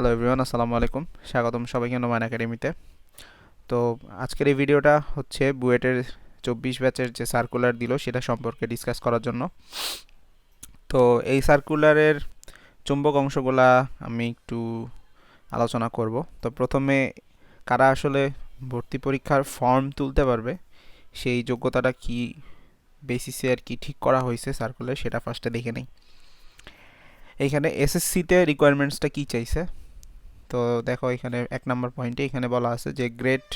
Hello everyone আসসালামু আলাইকুম। স্বাগতম সবাইকে নোমান একাডেমিতে তো আজকের এই ভিডিওটা হচ্ছে বুয়েটের চব্বিশ ব্যাচের যে সার্কুলার দিল, সেটা সম্পর্কে ডিসকাস করার জন্য। তো এই সার্কুলারের চুম্বক অংশগুলা আমি একটু আলোচনা করব। তো প্রথমে কারা আসলে ভর্তি পরীক্ষার ফর্ম তুলতে পারবে, সেই যোগ্যতাটা কি বেসিসে আর কি ঠিক করা হয়েছে সার্কুলার সেটা ফার্স্টে দেখে নেই। এইখানে এসএসসিতে রিকোয়ারমেন্টসটা কী চাইছে? তো দেখো এখানে এক নম্বর পয়েন্টে এখানে বলা আছে যে গ্রেড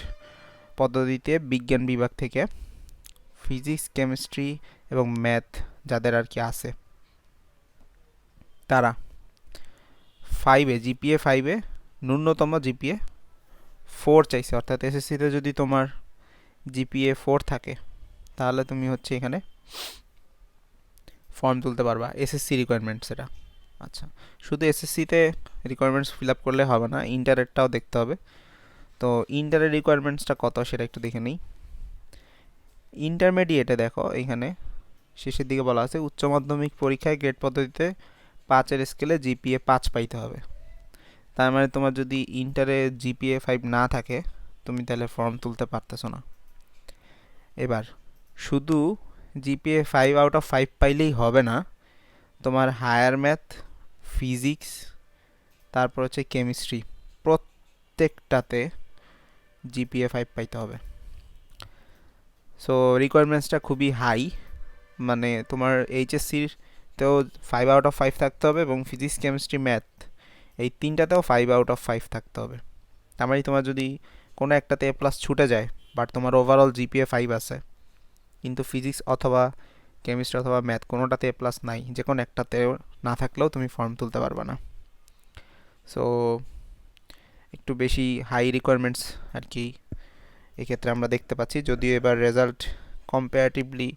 পদ্ধতিতে বিজ্ঞান বিভাগ থেকে ফিজিক্স, কেমিস্ট্রি এবং ম্যাথ যাদের আর কি আছে, তারা ফাইভে জিপিএ ফাইভে ন্যূনতম জিপিএ ফোর চাইছে। অর্থাৎ এসএসসিতে যদি তোমার জিপিএ ফোর থাকে, তাহলে তুমি হচ্ছে এখানে ফর্ম তুলতে পারবা এসএসসি রিকোয়ারমেন্টস এটা আচ্ছা শুধু এসএসসিতে রিকোয়ারমেন্টস ফিল আপ করলে হবে না ইন্টারেটটাও দেখতে হবে। তো ইন্টারের রিকোয়ারমেন্টসটা কত সেটা একটু দেখে নিই। ইন্টারমিডিয়েটে দেখো, এখানে শেষের দিকে বলা আছে, উচ্চ মাধ্যমিক পরীক্ষায় গ্রেড পদ্ধতিতে পাঁচের স্কেলে জিপিএ পাঁচ পাইতে হবে। তার মানে তোমার যদি ইন্টারে জিপিএ ফাইভ না থাকে, তুমি তাহলে ফর্ম তুলতে পারতেছো না। এবার, শুধু GPA five out of five পাইলেই হবে না, তোমার হায়ার ম্যাথ ফিজিক্স তারপর হচ্ছে কেমিস্ট্রি প্রত্যেকটাতে জিপিএ ফাইভ পাইতে হবে। সো রিকোয়ারমেন্টসটা খুবই হাই মানে তোমার এইচএসসির তেও ফাইভ আউট অফ ফাইভ থাকতে হবে এবং ফিজিক্স কেমিস্ট্রি ম্যাথ এই তিনটাতেও ফাইভ আউট অফ ফাইভ থাকতে হবে। তার মানে তোমার যদি কোনো একটাতে এ প্লাস ছুটে যায় বাট তোমার ওভারঅল জিপিএ ফাইভ আছে, কিন্তু ফিজিক্স অথবা কেমিস্ট্রি অথবা ম্যাথ কোনোটাতে এ প্লাস নাই যে কোনো একটাতেও না থাকলেও তুমি ফর্ম তুলতে পারবে না। সো একটু বেশি হাই রিকোয়ারমেন্টস আর কি এক্ষেত্রে আমরা দেখতে পাচ্ছি। যদিও এবার রেজাল্ট কম্পারেটিভলি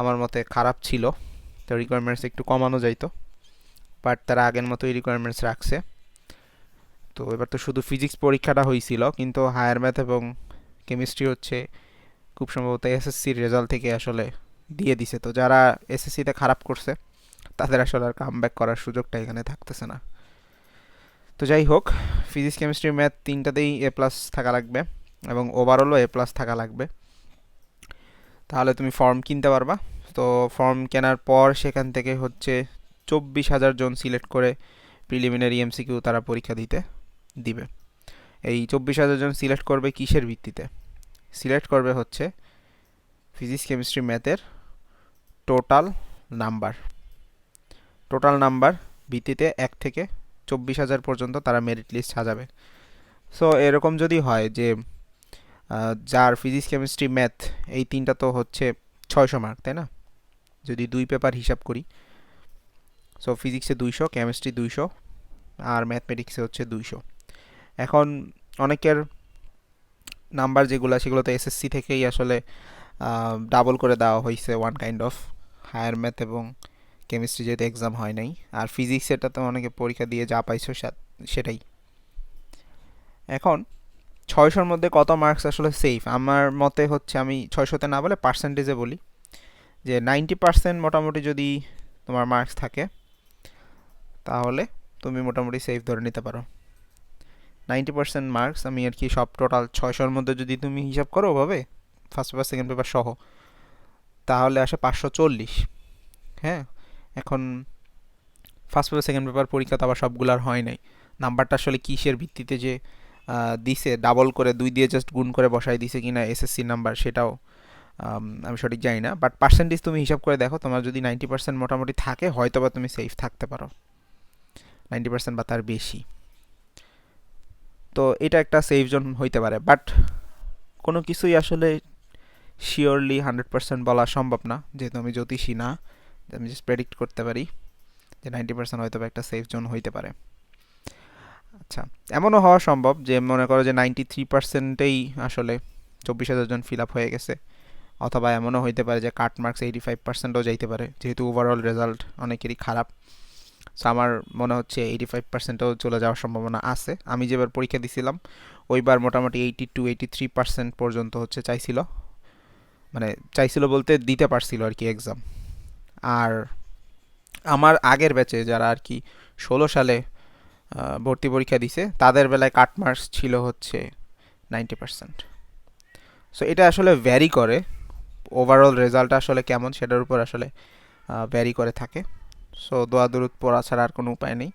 আমার মতে খারাপ ছিল, তো রিকোয়ারমেন্টস একটু কমানো যাইতো বাট তারা আগের মতোই রিকোয়ারমেন্টস রাখছে। তো এবার তো শুধু ফিজিক্স পরীক্ষাটা হয়েছিল কিন্তু হায়ার ম্যাথ এবং কেমিস্ট্রি হচ্ছে খুব সম্ভবত এসএসসির রেজাল্ট থেকে আসলে দিয়ে দিছে। তো যারা এসএসসিতে খারাপ করছে, তাদের আসলে আর কাম করার সুযোগটা এখানে থাকতেছে না। তো যাই হোক ফিজিক্স কেমিস্ট্রি ম্যাথ তিনটাতেই এ প্লাস থাকা লাগবে এবং ওভারঅলও এ প্লাস থাকা লাগবে। তাহলে তুমি ফর্ম কিনতে পারবা। তো ফর্ম কেনার পর সেখান থেকে হচ্ছে চব্বিশ হাজার জন সিলেক্ট করে প্রিলিমিনারি এমসিকিউ তারা পরীক্ষা দিতে দিবে। এই চব্বিশ হাজার জন সিলেক্ট করবে কিসের ভিত্তিতে? সিলেক্ট করবে হচ্ছে ফিজিক্স কেমিস্ট্রি ম্যাথের টোটাল নাম্বার। টোটাল নাম্বার ভিত্তিতে এক থেকে চব্বিশ হাজার পর্যন্ত তারা মেরিট লিস্ট সাজাবে। সো এরকম যদি হয় যে যার ফিজিক্স কেমিস্ট্রি ম্যাথ এই তিনটা তো হচ্ছে ছয়শো মার্ক তাই না? যদি দুই পেপার হিসাব করি সো ফিজিক্সে দুইশো কেমিস্ট্রি দুইশো, আর ম্যাথমেটিক্সে হচ্ছে দুইশো। এখন অনেকের নাম্বার যেগুলো, সেগুলো তো এসএসসি থেকেই আসলে ডাবল করে দেওয়া হয়েছে one kind of higher math এবং কেমিস্ট্রি যেহেতু এক্সাম হয় নাই, আর ফিজিক্স এটা তো অনেকে পরীক্ষা দিয়ে যা পাইছো সেটাই। এখন ছয়শোর মধ্যে কত মার্কস আসলে সেফ আমার মতে হচ্ছে আমি ছয়শোতে না বলে পার্সেন্টেজে বলি, যে নাইনটি পার্সেন্ট মোটামুটি যদি তোমার মার্কস থাকে, তাহলে তুমি মোটামুটি সেফ ধরে নিতে পারো। নাইনটি পার্সেন্ট মার্কস আমি আর কি সব টোটাল ছয়শোর মধ্যে যদি তুমি হিসাব করো ওভাবে ফার্স্ট পেপার সেকেন্ড পেপার সহ তাহলে আসে পাঁচশো চল্লিশ। হ্যাঁ এখন ফার্স্ট পেপার সেকেন্ড পেপার পরীক্ষা তো আবার সবগুলো আর হয় নাই। নাম্বারটা আসলে কিসের ভিত্তিতে যে দিছে ডাবল করে দুই দিয়ে জাস্ট গুণ করে বসাই দিছে কিনা এসএসসি নাম্বার সেটাও আমি সঠিক জানি না। বাট পার্সেন্টেজ তুমি হিসাব করে দেখো, তোমার যদি নাইনটি পার্সেন্ট মোটামুটি থাকে হয়তো বা তুমি সেফ থাকতে পারো। নাইনটি পার্সেন্ট বা তার বেশি। তো এটা একটা সেফ জোন হইতে পারে। বাট কোনো কিছুই আসলে শিওরলি হান্ড্রেড পার্সেন্ট বলা সম্ভব না, যেহেতু আমি জ্যোতিষী না আমি জাস্ট প্রেডিক্ট করতে পারি যে নাইনটি পার্সেন্ট হয়তো একটা সেফ জোন হইতে পারে। আচ্ছা এমনও হওয়া সম্ভব যে মনে করো যে নাইনটি থ্রি পার্সেন্টেই আসলে চব্বিশ হাজার জন ফিল আপ হয়ে গেছে, অথবা এমনও হইতে পারে যে কাট মার্কস এইটি ফাইভ পার্সেন্টও যাইতে পারে, যেহেতু ওভারঅল রেজাল্ট অনেকেরই খারাপ। সো আমার মনে হচ্ছে এইটি ফাইভ পার্সেন্টও চলে যাওয়ার সম্ভাবনা আছে। আমি যেবার পরীক্ষা দিছিলাম, ওইবার মোটামুটি eighty to eighty three percent পর্যন্ত হচ্ছে চাইছিল। মানে চাইছিল বলতে দিতে পারছিল আর কি এক্সাম আর আমার আগের ব্যাচে যারা আর কি ষোলো সালে ভর্তি পরীক্ষা দিছে, তাদের বেলায় কাট মার্কস ছিল হচ্ছে নাইনটি পার্সেন্ট সো এটা আসলে ভ্যারি করে। ওভারঅল রেজাল্ট আসলে কেমন সেটার উপর আসলে ভ্যারি করে থাকে। সো দোয়া দরুদ পড়া ছাড়া আর কোনো উপায় নেই।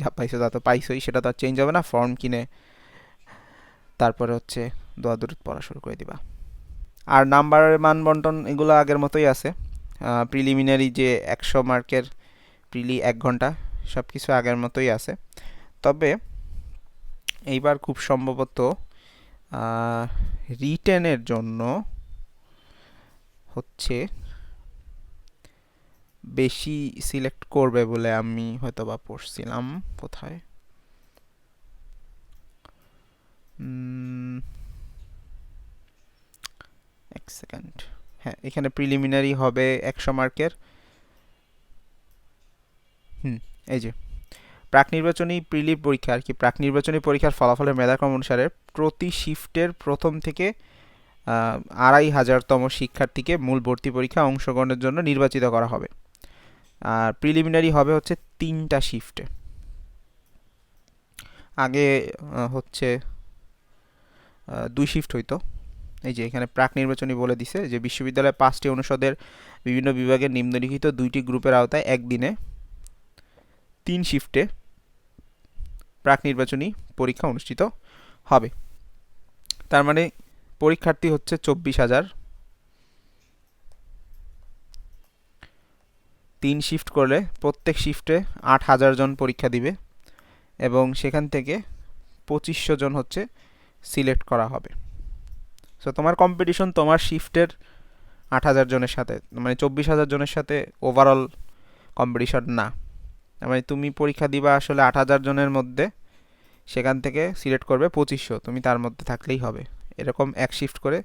যা পাইছো তা তো পাইছোই, সেটা তো আর চেঞ্জ হবে না। ফর্ম কিনে তারপরে হচ্ছে দোয়া দরুদ পড়া শুরু করে দিবা। আর নাম্বারের মান বন্টন এগুলো আগের মতোই আছে। প্রিলিমিনারি যে একশো মার্কের প্রিলি এক ঘণ্টা সব কিছু আগের মতোই আছে। তবে এইবার খুব সম্ভবত রিটেনের জন্য হচ্ছে বেশি সিলেক্ট করবে বলে আমি হয়তো বা পড়ছিলাম কোথায়? এক সেকেন্ড। হ্যাঁ এখানে প্রিলিমিনারি হবে একশো মার্কের। হুম, এই যে। প্রাক নির্বাচনী প্রিলি পরীক্ষা আর কি, প্রাক নির্বাচনী পরীক্ষার ফলাফলের মেধাক্রম অনুসারে প্রতি শিফটের প্রথম থেকে আড়াই হাজারতম শিক্ষার্থীকে মূল ভর্তি পরীক্ষা অংশগ্রহণের জন্য নির্বাচিত করা হবে। আর প্রিলিমিনারি হবে হচ্ছে তিনটা শিফটে আগে হচ্ছে দুই শিফট হইতো। এই যে এখানে প্রাক নির্বাচনী বলে দিছে যে বিশ্ববিদ্যালয়ে পাঁচটি অনুষদের বিভিন্ন বিভাগের নিম্নলিখিত দুইটি গ্রুপের আওতায় একদিনে তিন শিফটে প্রাক নির্বাচনী পরীক্ষা অনুষ্ঠিত হবে। তার মানে পরীক্ষার্থী হচ্ছে চব্বিশ হাজার। তিন শিফট করলে প্রত্যেক শিফটে আট হাজার জন পরীক্ষা দিবে এবং সেখান থেকে পঁচিশশো জন হচ্ছে সিলেক্ট করা হবে। সো তোমার কম্পিটিশন তোমার শিফটের আট হাজার জনের সাথে মানে চব্বিশ হাজার জনের সাথে ওভারঅল কম্পিটিশন না। মানে তুমি পরীক্ষা দিবা আসলে আট হাজার জনের মধ্যে, সেখান থেকে সিলেক্ট করবে পঁচিশশো, তুমি তার মধ্যে থাকলেই হবে। এরকম এক শিফট করে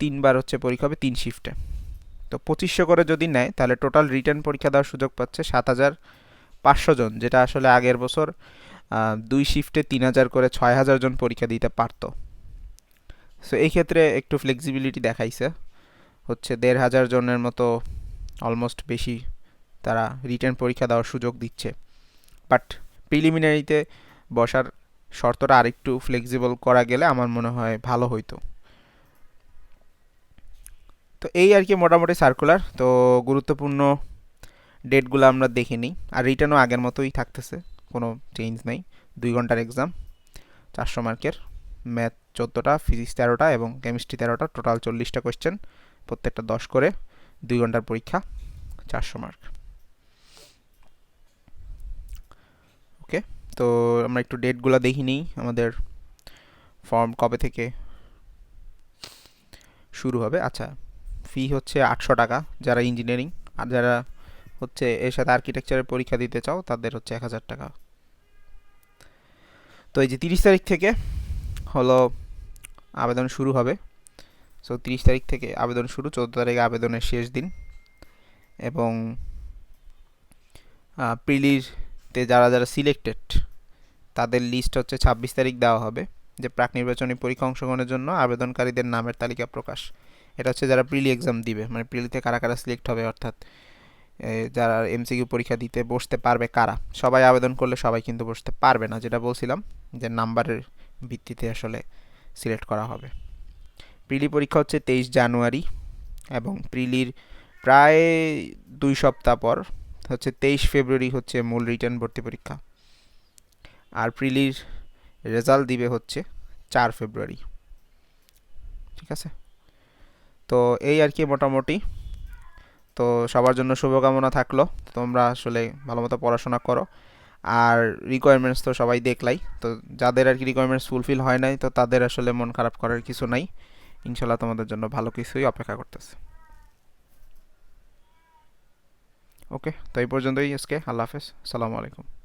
তিনবার হচ্ছে পরীক্ষা হবে তিন শিফটে তো পঁচিশশো করে যদি নেয়, তাহলে টোটাল রিটার্ন পরীক্ষা দেওয়ার সুযোগ পাচ্ছে সাত হাজার পাঁচশো জন, যেটা আসলে আগের বছর দুই শিফটে তিন হাজার করে ছয় হাজার জন পরীক্ষা দিতে পারতো। সো এই ক্ষেত্রে একটু ফ্লেক্সিবিলিটি দেখাইছে। হচ্ছে দেড় হাজার জনের মতো অলমোস্ট বেশি তারা রিটার্ন পরীক্ষা দেওয়ার সুযোগ দিচ্ছে। বাট প্রিলিমিনারিতে বসার শর্তটা আরেকটু ফ্লেক্সিবল করা গেলে আমার মনে হয় ভালো হইতো। তো এই আর কি মোটামুটি সার্কুলার তো গুরুত্বপূর্ণ ডেটগুলো আমরা দেখে নিই আর রিটার্নও আগের মতোই থাকতেছে। কোনো চেঞ্জ নেই। দুই ঘণ্টার এক্সাম চারশো মার্কের ম্যাথ চোদ্দোটা, ফিজিক্স তেরোটা এবং কেমিস্ট্রি তেরোটা, টোটাল চল্লিশটা কোয়েশ্চেন প্রত্যেকটা দশ করে, দুই ঘণ্টার পরীক্ষা, চারশো মার্ক ওকে তো আমরা একটু ডেটগুলো দেখি নিই আমাদের ফর্ম কবে থেকে শুরু হবে। আচ্ছা ফি হচ্ছে আটশো টাকা যারা ইঞ্জিনিয়ারিং আর যারা হচ্ছে এর সাথে আর্কিটেকচারের পরীক্ষা দিতে চাও, তাদের হচ্ছে এক হাজার টাকা। তো এই যে তিরিশ তারিখ থেকে হলো আবেদন শুরু হবে। সো তিরিশ তারিখ থেকে আবেদন শুরু, চৌদ্দ তারিখে আবেদনের শেষ দিন। এবং প্রিলিতে যারা যারা সিলেক্টেড তাদের লিস্ট হচ্ছে ছাব্বিশ তারিখ দেওয়া হবে যে প্রাক নির্বাচনী পরীক্ষা অংশগ্রহণের জন্য আবেদনকারীদের নামের তালিকা প্রকাশ। এটা হচ্ছে যারা প্রিলি এক্সাম দিবে মানে প্রিলিতে কারা কারা সিলেক্ট হবে, অর্থাৎ যারা এমসিকিউ পরীক্ষা দিতে বসতে পারবে কারা? সবাই আবেদন করলে সবাই কিন্তু বসতে পারবে না, যেটা বলছিলাম যে নাম্বারের ভিত্তিতে আসলে সিলেক্ট করা হবে। প্রিলি পরীক্ষা হচ্ছে তেইশ জানুয়ারি এবং প্রিলির প্রায় দুই সপ্তাহ পর হচ্ছে তেইশ ফেব্রুয়ারি হচ্ছে মূল রিটার্ন ভর্তি পরীক্ষা। আর প্রিলির রেজাল্ট দিবে হচ্ছে চার ফেব্রুয়ারি। ঠিক আছে? তো এই আর কি মোটামুটি। তো সবার জন্য শুভকামনা থাকল। তোমরা আসলে ভালো মতো পড়াশোনা করো। আর রিকোয়ারমেন্টস তো সবাই দেখলাই। তো যাদের আর কি রিকোয়ারমেন্টস ফুলফিল হয় নাই, তো তাদের আসলে মন খারাপ করার কিছু নাই। ইনশাল্লাহ তোমাদের জন্য ভালো কিছুই অপেক্ষা করতেছে। ওকে তো এই পর্যন্তই আজকে। আল্লাহ হাফেজ। সালামু আলাইকুম।